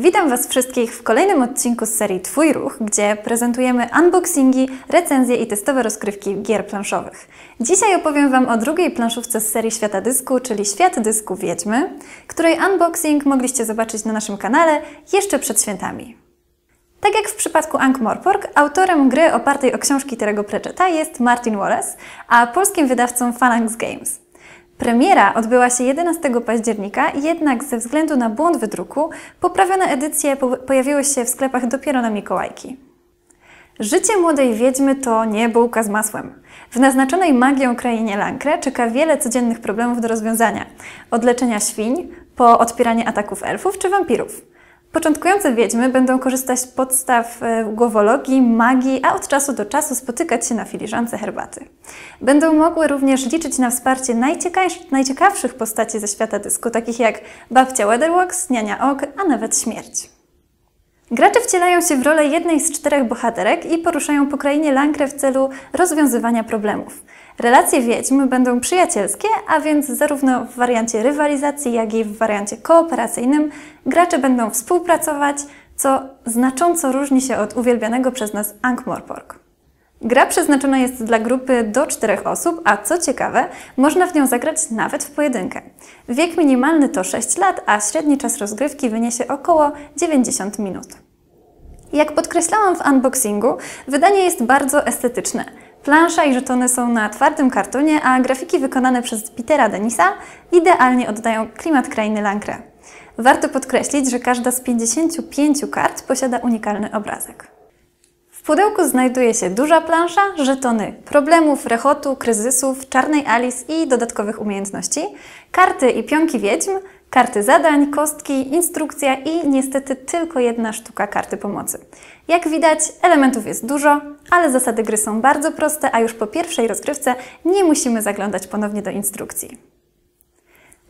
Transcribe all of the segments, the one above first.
Witam Was wszystkich w kolejnym odcinku z serii Twój Ruch, gdzie prezentujemy unboxingi, recenzje i testowe rozgrywki gier planszowych. Dzisiaj opowiem Wam o drugiej planszówce z serii Świata Dysku, czyli Świat Dysku Wiedźmy, której unboxing mogliście zobaczyć na naszym kanale jeszcze przed świętami. Tak jak w przypadku Ankh-Morpork, autorem gry opartej o książki Terego Pratchetta jest Martin Wallace, a polskim wydawcą Phalanx Games. Premiera odbyła się 11 października, jednak ze względu na błąd wydruku poprawione edycje pojawiły się w sklepach dopiero na Mikołajki. Życie młodej wiedźmy to nie bułka z masłem. W naznaczonej magią krainie Lankre czeka wiele codziennych problemów do rozwiązania. Od leczenia świń, po odpieranie ataków elfów czy wampirów. Początkujące wiedźmy będą korzystać z podstaw e, głowologii, magii, a od czasu do czasu spotykać się na filiżance herbaty. Będą mogły również liczyć na wsparcie najciekawszych postaci ze świata dysku, takich jak babcia Weatherwax, niania Og, a nawet śmierć. Gracze wcielają się w rolę jednej z czterech bohaterek i poruszają po krainie Lankre w celu rozwiązywania problemów. Relacje wiedźm będą przyjacielskie, a więc zarówno w wariancie rywalizacji, jak i w wariancie kooperacyjnym gracze będą współpracować, co znacząco różni się od uwielbianego przez nas Ankh-Morpork. Gra przeznaczona jest dla grupy do czterech osób, a co ciekawe, można w nią zagrać nawet w pojedynkę. Wiek minimalny to 6 lat, a średni czas rozgrywki wyniesie około 90 minut. Jak podkreślałam w unboxingu, wydanie jest bardzo estetyczne. Plansza i żetony są na twardym kartonie, a grafiki wykonane przez Petera Denisa idealnie oddają klimat krainy Lankre. Warto podkreślić, że każda z 55 kart posiada unikalny obrazek. W pudełku znajduje się duża plansza, żetony problemów, rechotu, kryzysów, czarnej Alice i dodatkowych umiejętności, karty i pionki wiedźm, karty zadań, kostki, instrukcja i niestety tylko jedna sztuka karty pomocy. Jak widać, elementów jest dużo, ale zasady gry są bardzo proste, a już po pierwszej rozgrywce nie musimy zaglądać ponownie do instrukcji.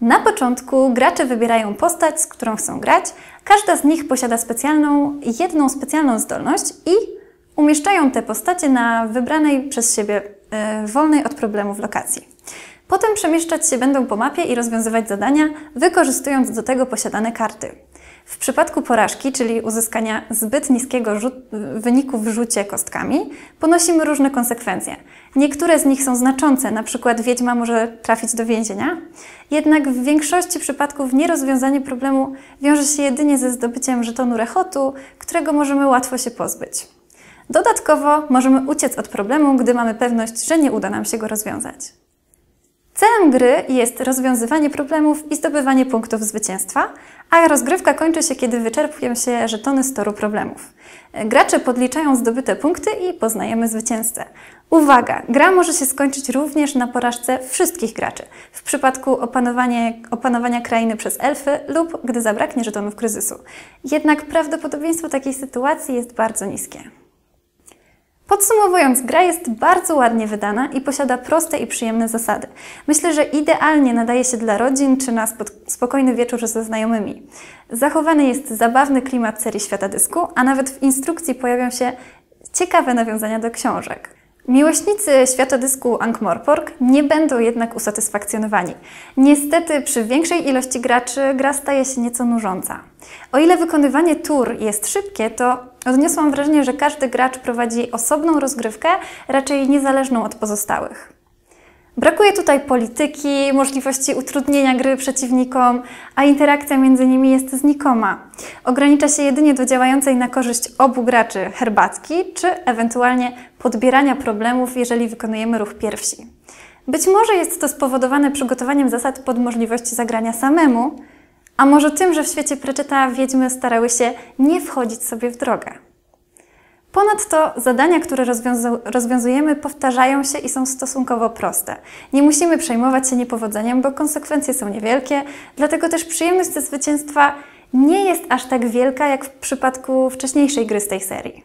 Na początku gracze wybierają postać, z którą chcą grać. Każda z nich posiada specjalną, jedną specjalną zdolność i umieszczają te postacie na wybranej przez siebie e, wolnej od problemów lokacji. Potem przemieszczać się będą po mapie i rozwiązywać zadania, wykorzystując do tego posiadane karty. W przypadku porażki, czyli uzyskania zbyt niskiego wyniku w rzucie kostkami, ponosimy różne konsekwencje. Niektóre z nich są znaczące, na przykład wiedźma może trafić do więzienia, jednak w większości przypadków nierozwiązanie problemu wiąże się jedynie ze zdobyciem żetonu rechotu, którego możemy łatwo się pozbyć. Dodatkowo możemy uciec od problemu, gdy mamy pewność, że nie uda nam się go rozwiązać. Celem gry jest rozwiązywanie problemów i zdobywanie punktów zwycięstwa, a rozgrywka kończy się, kiedy wyczerpują się żetony z toru problemów. Gracze podliczają zdobyte punkty i poznajemy zwycięzcę. Uwaga! Gra może się skończyć również na porażce wszystkich graczy, w przypadku opanowania krainy przez elfy lub gdy zabraknie żetonów kryzysu. Jednak prawdopodobieństwo takiej sytuacji jest bardzo niskie. Podsumowując, gra jest bardzo ładnie wydana i posiada proste i przyjemne zasady. Myślę, że idealnie nadaje się dla rodzin czy na spokojny wieczór ze znajomymi. Zachowany jest zabawny klimat serii Świata Dysku, a nawet w instrukcji pojawią się ciekawe nawiązania do książek. Miłośnicy światodysku Ankh-Morpork nie będą jednak usatysfakcjonowani. Niestety przy większej ilości graczy gra staje się nieco nużąca. O ile wykonywanie tur jest szybkie, to odniosłam wrażenie, że każdy gracz prowadzi osobną rozgrywkę, raczej niezależną od pozostałych. Brakuje tutaj polityki, możliwości utrudnienia gry przeciwnikom, a interakcja między nimi jest znikoma. Ogranicza się jedynie do działającej na korzyść obu graczy herbatki, czy ewentualnie podbierania problemów, jeżeli wykonujemy ruch pierwsi. Być może jest to spowodowane przygotowaniem zasad pod możliwości zagrania samemu, a może tym, że w świecie Pratchetta wiedźmy starały się nie wchodzić sobie w drogę. Ponadto zadania, które rozwiązujemy, powtarzają się i są stosunkowo proste. Nie musimy przejmować się niepowodzeniem, bo konsekwencje są niewielkie, dlatego też przyjemność ze zwycięstwa nie jest aż tak wielka jak w przypadku wcześniejszej gry z tej serii.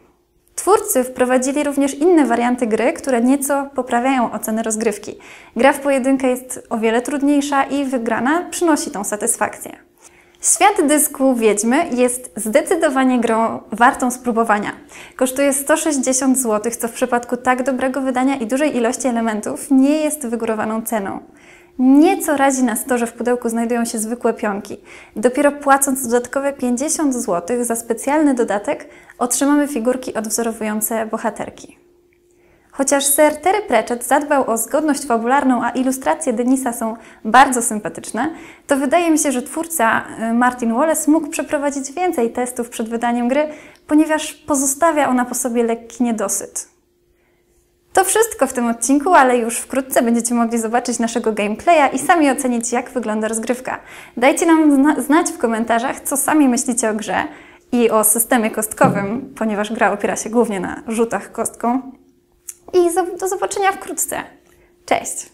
Twórcy wprowadzili również inne warianty gry, które nieco poprawiają oceny rozgrywki. Gra w pojedynkę jest o wiele trudniejsza i wygrana przynosi tą satysfakcję. Świat dysku Wiedźmy jest zdecydowanie grą wartą spróbowania. Kosztuje 160 zł, co w przypadku tak dobrego wydania i dużej ilości elementów nie jest wygórowaną ceną. Nieco razi nas to, że w pudełku znajdują się zwykłe pionki. Dopiero płacąc dodatkowe 50 zł za specjalny dodatek, otrzymamy figurki odwzorowujące bohaterki. Chociaż Sir Terry Pratchett zadbał o zgodność fabularną, a ilustracje Denisa są bardzo sympatyczne, to wydaje mi się, że twórca y, Martin Wallace mógł przeprowadzić więcej testów przed wydaniem gry, ponieważ pozostawia ona po sobie lekki niedosyt. To wszystko w tym odcinku, ale już wkrótce będziecie mogli zobaczyć naszego gameplaya i sami ocenić, jak wygląda rozgrywka. Dajcie nam zna znać w komentarzach, co sami myślicie o grze i o systemie kostkowym, ponieważ gra opiera się głównie na rzutach kostką. I do zobaczenia wkrótce. Cześć!